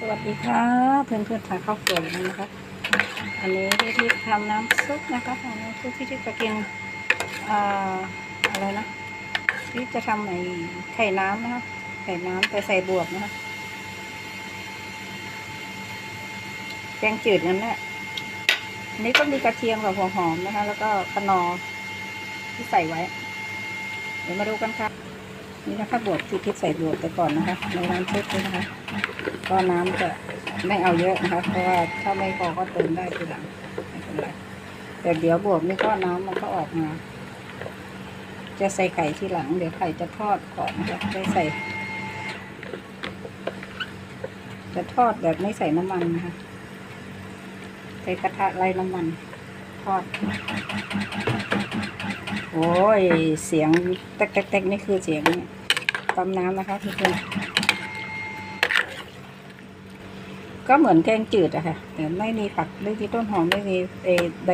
สวัสดีค่ะเพื่อนเพื่อนๆทานข้าวสวยนะคะ อันนี้ที่ที่ทำน้ำซุปนะคะทำน้ำซุปที่ที่จะกินออะไรนะที่จะทำไอ้ไข่น้ำนะคะไข่น้ำไปใส่บวบนะคะแกงจืดนั่นแหละอันนี้ก็มีกระเทียมกับหัวหอมนะคะ แล้วก็คะนอที่ใส่ไว้ เดี๋ยวมาดูกันค่ะ นี่นะคะบวบที่ทิศใส่บวบไปก่อนนะคะในน้ำซุปนี้นะคะ ก็น้ำจะไม่เอาเยอะนะคะ เพราะว่าถ้าไม่พอก็เติมได้ทีหลังไม่เป็นไรแต่เดี๋ยวบวกนี่ก็น้ำมันก็ออกมา จะใส่ไข่ทีหลัง เดี๋ยวไข่จะทอดก่อนนะคะได้ใส่ จะทอดแบบไม่ใส่น้ำมันนะคะใส่กระทะไร้น้ำมันทอดโอ้ย เสียงแต๊กๆๆนี่คือเสียง ตำน้ำนะคะทุกคนก็เหมือนแกงจืดอะค่ะแต่ไม่มีผักไม่มีต้นหอมไม่มีเอใบ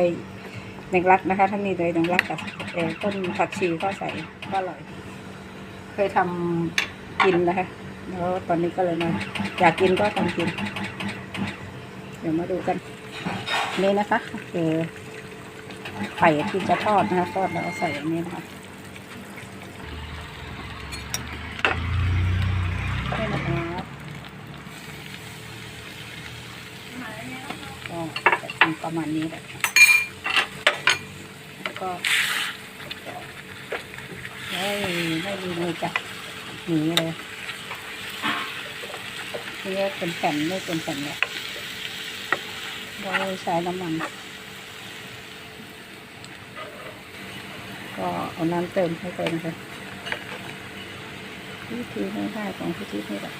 แมงลักนะคะ ถ้ามีใบแมงลักกับเอต้นผักชีก็ใส่ก็อร่อย เคยทำกินนะคะแล้วตอนนี้ก็เลยมาอยากกินก็ทำกิน เดี๋ยวมาดูกัน นี่นะคะคือไข่ที่จะทอดนะคะทอดแล้วใส่อันนี้นะคะนี่นะคะก็จะทำ ประมาณนี้แหละแล้วก็เฮ้ยไม่ดีเลยจ้ะหนีเลยนี่เป็นแผ่นไม่เป็นแผ่นเนี่ยเราใช้น้ำมัน ก็เอาน้ำเติมให้ไปนะคะวิธีง่ายๆของพิธีนี่แหละ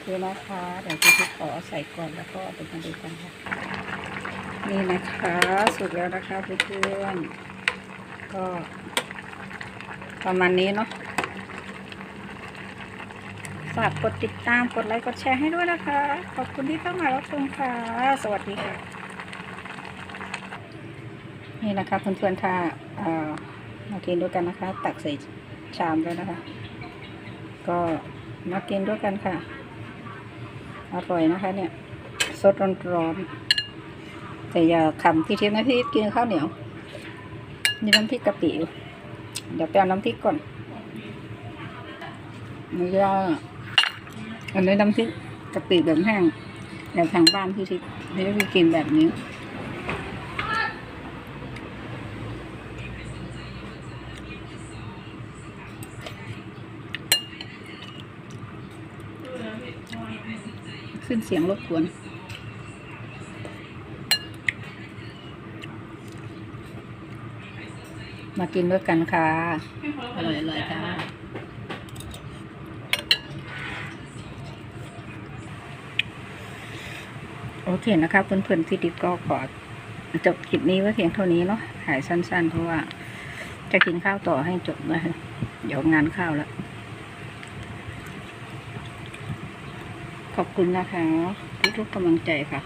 เคนะคะเดี๋ยวพิธีขอใส่ก่อนแล้วก็เดี๋ยวมาดูกันค่ะนี่นะคะสุกแล้วนะคะเพื่อนๆก็ประมาณนี้เนาะฝากกดติดตามกดไลค์กดแชร์ให้ด้วยนะคะ ขอบคุณที่เข้ามารับชมค่ะ สวัสดีค่ะ นี่นะคะเพื่อนๆถ้าเอ่อมากินด้วยกันนะคะ ตักใส่ชามแล้วนะคะ ก็มากินด้วยกันค่ะ อร่อยนะคะ เนี่ยสดร้อนๆแต่อย่าขำพี่เทียนนะพี่กินข้าวเหนียวมีน้ำพริกกะปิเดี๋ยวไปเอาน้ำพริกก่อนนี่ก็อันนี้น้ำพริกกะปิแบบแห้งแบบทางบ้านพี่ทิพย์ไม่ได้กินแบบนี้ ขึ้นเสียงรบกวน มากินด้วยกันค่ะ อร่อยๆค่ะโอเคนะคะเพื่อนๆพี่ดิบก็ขอจบคลิปนี้ไว้เพียงเท่านี้เนาะถ่ายสั้นๆ เพราะว่าจะกินข้าวต่อให้จบนะคะเดี๋ยวงานข้าวแล้ว ขอบคุณนะคะ ทุกๆกำลังใจค่ะ